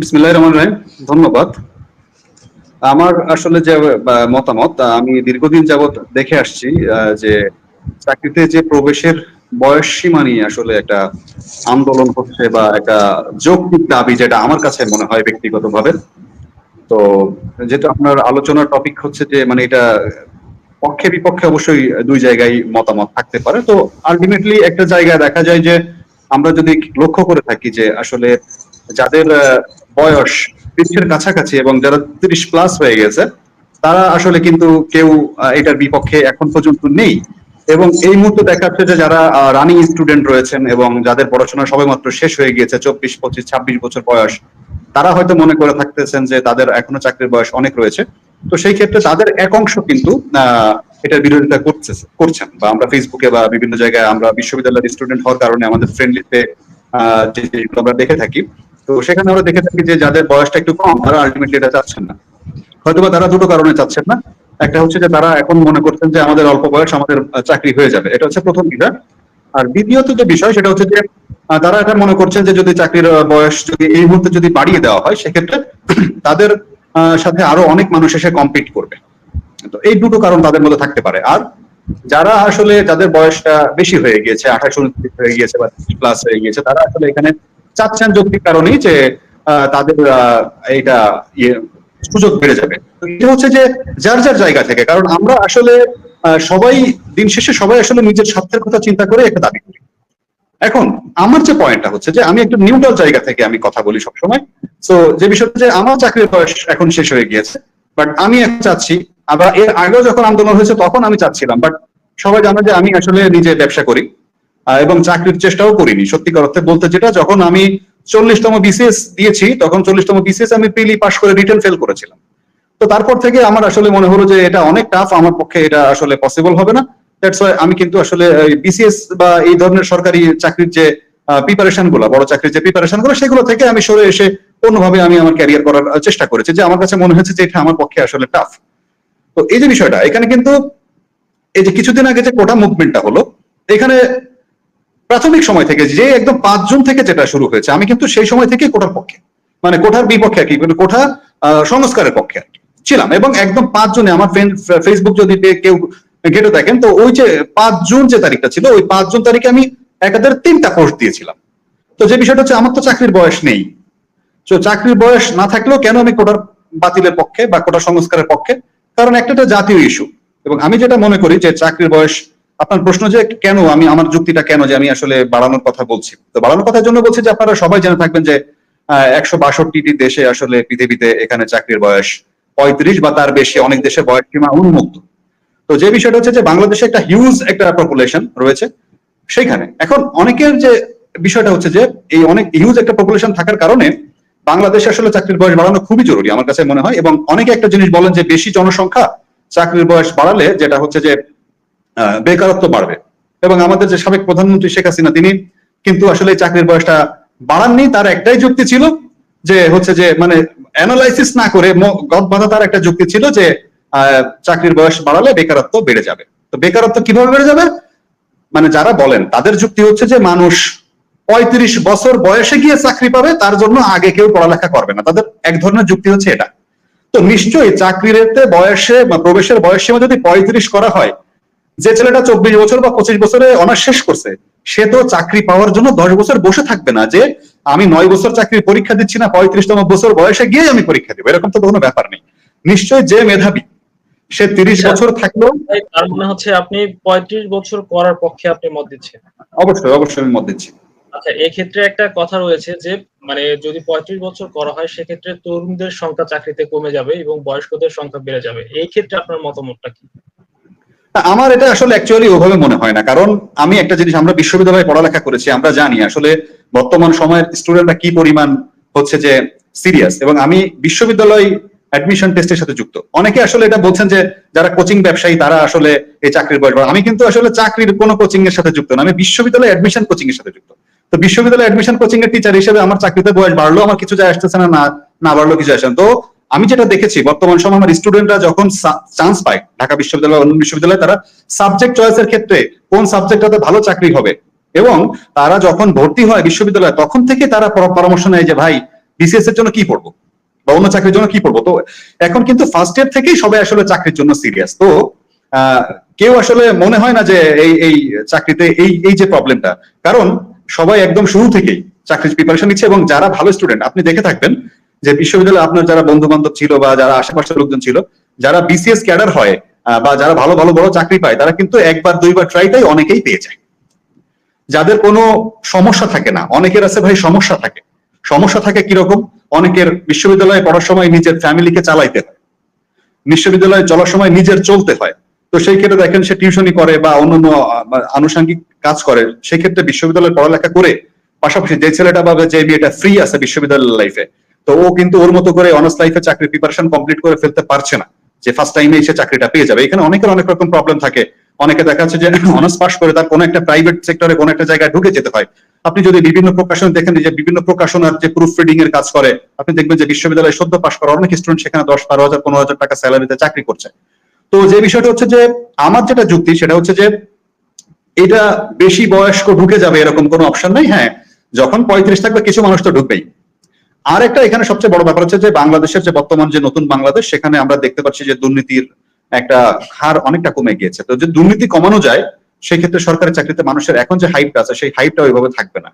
বিসমিল্লাহির রহমানির রহিম। ধন্যবাদ। আমার আসলে যে মতামত আমি দীর্ঘদিন যাবত দেখে আসছি যে চাকরিতে যে প্রবেশের বয়স সীমা নিয়ে আসলে একটা আন্দোলন হচ্ছে বা একটা যৌক্তিক দাবি যেটা আমার কাছে মনে হয় ব্যক্তিগতভাবে। তো যেটা আপনার আলোচনার টপিক হচ্ছে যে মানে এটা পক্ষে বিপক্ষে অবশ্যই দুই জায়গায় মতামত থাকতে পারে। তো আলটিমেটলি একটা জায়গায় দেখা যায় যে আমরা যদি লক্ষ্য করে থাকি যে আসলে যাদের বয়স ত্রিশের কাছাকাছি এবং যারা তিরিশ প্লাস হয়ে গেছে, তারা আসলে কিন্তু কেউ এটার বিপক্ষে এখন পর্যন্ত নেই। এবং এই মুহূর্তে দেখা যাচ্ছে যে যারা রানিং স্টুডেন্ট রয়েছেন এবং যাদের পড়াশোনা সবেমাত্র শেষ হয়ে গিয়েছে, চব্বিশ, পঁচিশ, ছাব্বিশ বছর বয়স, তারা হয়তো মনে করে থাকতেছেন যে তাদের এখনও চাকরির বয়স অনেক রয়েছে। তো সেই ক্ষেত্রে তাদের এক অংশ কিন্তু এটার বিরোধিতা করছে করছেন বা আমরা ফেসবুকে বা বিভিন্ন জায়গায় আমরা বিশ্ববিদ্যালয়ের স্টুডেন্ট হওয়ার কারণে আমাদের ফ্রেন্ডলিতে আমরা দেখে থাকি তো সেখানে আমরা দেখে থাকি যে যাদের বয়সটা একটু কম, তারা আলটিমেটলি এটা চাচ্ছেন না। হয়তোবা তারা দুটো কারণে চাচ্ছেন না। একটা হচ্ছে যে তারা এখন মনে করছেন যে আমাদের অল্প বয়স আমাদের চাকরি হয়ে যাবে। এটা হচ্ছে প্রথম বিষয়। আর দ্বিতীয়ত যে বিষয়, সেটা হচ্ছে যে তারা এটা মনে করছেন যে যদি চাকরির বয়স যদি এই মুহূর্তে যদি বাড়িয়ে দেওয়া হয়, সেক্ষেত্রে তাদের সাথে আরও অনেক মানুষ এসে কম্পিট করবে। তো এই দুটো কারণ তাদের মধ্যে থাকতে পারে। আর যারা আসলে, যাদের বয়সটা বেশি হয়ে গিয়েছে, আঠাশ হয়ে গিয়েছে বা প্লাস হয়ে গিয়েছে, তারা আসলে এখানে চাচ্ছেন যৌক্তিক কারণেই যে তাদের এইটা ইয়ে সুযোগ বেড়ে যাবে। এটা হচ্ছে যে যার যার জায়গা থেকে, কারণ আমরা আসলে সবাই দিন শেষে সবাই আসলে নিজের স্বার্থের কথা চিন্তা করে একটা দাবি করি। এখন, আমার যে পয়েন্টটা হচ্ছে যে আমি একটু নিউট্রাল জায়গা থেকে আমি কথা বলি সবসময়। তো যে বিষয়টা যে আমার চাকরির বয়স এখন শেষ হয়ে গিয়েছে বাট আমি এখন চাচ্ছি, আবার এর আগেও যখন আন্দোলন হয়েছে তখন আমি চাচ্ছিলাম বাট সবাই জানে যে আমি আসলে নিজে ব্যবসা করি। এবং চাকরির চেষ্টাও করিনি। সত্যিকার অর্থে বলতে যেটা, যখন আমি চল্লিশতম বিসিএস দিয়েছি, তখন চল্লিশতম বিসিএস আমি প্রিলি পাস করে রিটার্ন ফেল করেছিলাম। তো তারপর থেকে আমার আসলে মনে হলো যে এটা অনেক টাফ আমার পক্ষে এটা আসলে পসিবল হবে না। দ্যাটস ওয়াই আমি কিন্তু আসলে বিসিএস বা এই ধরনের সরকারি চাকরির যে প্রিপারেশনগুলো, বড় চাকরির যে প্রিপারেশনগুলো, সেগুলো থেকে আমি সরে এসে অন্যভাবে আমি আমার ক্যারিয়ার করার চেষ্টা করেছি, যে আমার কাছে মনে হয়েছে যে এটা আমার পক্ষে আসলে টাফ তো এই যে বিষয়টা, এখানে কিন্তু এই যে কিছুদিন আগে যে কোটা মুভমেন্টটা হলো, এখানে প্রাথমিক সময় থেকে যে একদম পাঁচ জুন থেকে যেটা শুরু হয়েছে, আমি কিন্তু সেই সময় থেকে কোটার পক্ষে। মানে কোঠার বিপক্ষে আর কি মানে কোঠা সংস্কারের পক্ষে আর কি। ছিলাম এবং একদম পাঁচ জুনে আমার ফেসবুক যদি কেউ ঘেটে দেখেন, তো ওই যে পাঁচ জুন যে তারিখটা ছিল, ওই পাঁচ জুন তারিখে আমি একাধারে তিনটা পোস্ট দিয়েছিলাম। তো যে বিষয়টা হচ্ছে, আমার তো চাকরির বয়স নেই। তো চাকরির বয়স না থাকলেও কেন আমি কোটার বাতিলের পক্ষে বা কোটা সংস্কারের পক্ষে? কারণ একটা জাতীয় ইস্যু এবং আমি যেটা মনে করি যে চাকরির বয়স আপনার প্রশ্ন যে কেন আমি, আমার যুক্তিটা কেন যে আমি আসলে বাড়ানোর কথা বলছি? তো বাড়ানোর কথার জন্য বলছি যে আপনারা সবাই জেনে থাকবেন যে একশো বাষট্টিটি দেশে আসলে পৃথিবীতে এখানে চাকরির বয়স পঁয়ত্রিশ বা তার বেশি, অনেক দেশে বয়স সীমা উন্মুক্ত। তো যে বিষয়টা হচ্ছে যে বাংলাদেশে একটা হিউজ একটা পপুলেশন রয়েছে সেইখানে। এখন অনেকের যে বিষয়টা হচ্ছে যে, এই অনেক হিউজ একটা পপুলেশন থাকার কারণে বাংলাদেশে আসলে চাকরির বয়স বাড়ানো খুবই জরুরি আমার কাছে মনে হয় এবং অনেকে একটা জিনিস বলেন যে বেশি জনসংখ্যা চাকরির বয়স বাড়ালে যেটা হচ্ছে যে বেকারত্ব বাড়বে। এবং আমাদের যে সাবেক প্রধানমন্ত্রী শেখ হাসিনা, তিনি কিন্তু আসলে চাকরির বয়সটা বাড়াননি। তার একটাই যুক্তি ছিল যে, হচ্ছে যে মানে অ্যানালাইসিস না করে গদ বাঁধা তার একটা যুক্তি ছিল যে চাকরির বয়স বাড়ালে বেকারত্ব বেড়ে যাবে। তো বেকারত্ব কীভাবে বেড়ে যাবে? মানে যারা বলেন, তাদের যুক্তি হচ্ছে যে, মানুষ পঁয়ত্রিশ বছর বয়সে গিয়ে চাকরি পাবে, তার জন্য আগে কেউ পড়ালেখা করবে না। তাদের এক ধরনের যুক্তি হচ্ছে এটা। তো নিশ্চয়ই চাকরিতে বয়সে প্রবেশের বয়স সীমা যদি পঁয়ত্রিশ করা হয় যে ছেলেটা চব্বিশ বছর বা পঁচিশ বছরে অনার্স শেষ করছে সে তো চাকরি পাওয়ার জন্য দশ বছর বসে থাকবে না যে আমি নয় বছর চাকরির পরীক্ষা দিচ্ছি না পঁয়ত্রিশতম বছর বয়সে গিয়ে আমি পরীক্ষা দিব। এরকম তো কোনো ব্যাপার নেই। নিশ্চয়ই যে মেধাবী সে তিরিশ আচ্ছা। বছর থাকলেও তার মানে হচ্ছে আপনি পঁয়ত্রিশ বছর করার পক্ষে আপনি মত দিচ্ছেন। অবশ্যই অবশ্যই আমি মত দিচ্ছি। আচ্ছা এক্ষেত্রে একটা কথা রয়েছে যে মানে যদি পঁয়ত্রিশ বছর করা হয় সেক্ষেত্রে তরুণদের সংখ্যা চাকরিতে কমে যাবে এবং বয়স্কদের সংখ্যা বেড়ে যাবে। এই ক্ষেত্রে আপনার মতামতটা কি? আমার এটা আসলে অ্যাকচুয়ালি ওভাবে মনে হয় না। কারণ আমি একটা জিনিস, আমরা বিশ্ববিদ্যালয়ে পড়ালেখা করেছি, আমরা জানি আসলে বর্তমান সময়ের স্টুডেন্টরা কি পরিমাণ হচ্ছে যে সিরিয়াস এবং আমি বিশ্ববিদ্যালয় অ্যাডমিশন টেস্টের সাথে যুক্ত। অনেকে আসলে এটা বলছেন যে যারা কোচিং ব্যবসায়ী, তারা আসলে এই চাকরির বয়স। আমি কিন্তু আসলে চাকরির কোনো কোচিং এর সাথে যুক্ত না। আমি বিশ্ববিদ্যালয় অ্যাডমিশন কোচিং এর সাথে যুক্ত। তো বিশ্ববিদ্যালয় অ্যাডমিশন কোচিং এর টিচার হিসেবে আমার চাকরিতে বয়স বাড়লো আমার কিছু যায় আসতেছে না, না- না বাড়লো কিছু আসে তো আমি যেটা দেখেছি, বর্তমান সময় আমার স্টুডেন্টরা যখন চান্স পায়, ঢাকা বিশ্ববিদ্যালয় অন্য বিশ্ববিদ্যালয়ে, তারা সাবজেক্ট চয়েসের ক্ষেত্রে কোন সাবজেক্টটাতে ভালো চাকরি হবে এবং তারা যখন ভর্তি হয় বিশ্ববিদ্যালয়ে, তখন থেকে তারা পরামর্শ নেয় যে, ভাই বিসিএস এর জন্য কি পড়ব? বা অন্য চাকরির জন্য কি পড়ব? তো এখন কিন্তু ফার্স্ট ইয়ার থেকেই সবাই আসলে চাকরির জন্য সিরিয়াস তো কেউ আসলে মনে হয় না যে, এই এই চাকরিতে এই এই যে প্রবলেমটা কারণ সবাই একদম শুরু থেকেই চাকরির প্রিপারেশন নিচ্ছে এবং যারা ভালো স্টুডেন্ট আপনি দেখে থাকবেন যে বিশ্ববিদ্যালয়ে আপনার যারা বন্ধু বান্ধব ছিল বা যারা আশেপাশের লোকজন ছিল, যারা বিসিএস ক্যাডার হয় বা যারা ভালো ভালো বড় চাকরি পায়, তারা কিন্তু একবার, দুইবার ট্রাইটাই অনেকেই পেয়ে যায়। যাদের কোনো সমস্যা থাকে না, অনেকের আছে ভাই সমস্যা থাকে। সমস্যা থাকে কীরকম? অনেকের বিশ্ববিদ্যালয়ে পড়ার সময় নিজের ফ্যামিলিকে চালাইতে হয়। বিশ্ববিদ্যালয়ে চলার সময় নিজের চলতে হয়। তো সেই ক্ষেত্রে দেখেন সে টিউশনই করে বা অন্যান্য আনুষঙ্গিক কাজ করে, সেক্ষেত্রে বিশ্ববিদ্যালয়ে পড়ালেখা করে, পাশাপাশি যে ছেলেটা বা যে মেয়েটা ফ্রি আছে বিশ্ববিদ্যালয় লাইফে তো ও কিন্তু ওর মতো করে অনার্স লাইফে চাকরি প্রিপারেশন কমপ্লিট করে ফেলতে পারছে না। যে ফার্স্ট টাইমে এসে চাকরিটা পেয়ে যাবে। এখানে অনেকের অনেক রকম প্রবলেম থাকে। অনেকে দেখা যাচ্ছে যে অনার্স পাস করে তার কোনো একটা প্রাইভেট সেক্টরে কোনো একটা জায়গায় ঢুকে যেতে হয়। আপনি যদি বিভিন্ন প্রকাশন দেখেন যে বিভিন্ন প্রকাশনার যে প্রুফ রিডিং এর কাজ করে, আপনি দেখবেন যে বিশ্ববিদ্যালয়ে সদ্য পাস করা অনেক স্টুডেন্ট সেখানে দশ, বারো হাজার, পনেরো হাজার টাকা স্যালারিতে চাকরি করছে। তো যে বিষয়টা হচ্ছে যে, আমার যেটা যুক্তি সেটা হচ্ছে যে, এটা বেশি বয়স্ক ঢুকে যাবে এরকম কোনো অপশন নাই। হ্যাঁ যখন পঁয়ত্রিশ থাকবে, কিছু মানুষ তো ঢুকবেই। আর একটা এখানে সবচেয়ে বড় ব্যাপার হচ্ছে যে বাংলাদেশের যে বর্তমান যে নতুন বাংলাদেশ, সেখানে আমরা দেখতে পাচ্ছি যে দুর্নীতির একটা হার অনেকটা কমে গিয়েছে। তো যে দুর্নীতি কমানো যায়, সেক্ষেত্রে সরকারি চাকরিতে মানুষের এখন যে হাইপটা আছে, সেই হাইপটা ওইভাবে থাকবে না।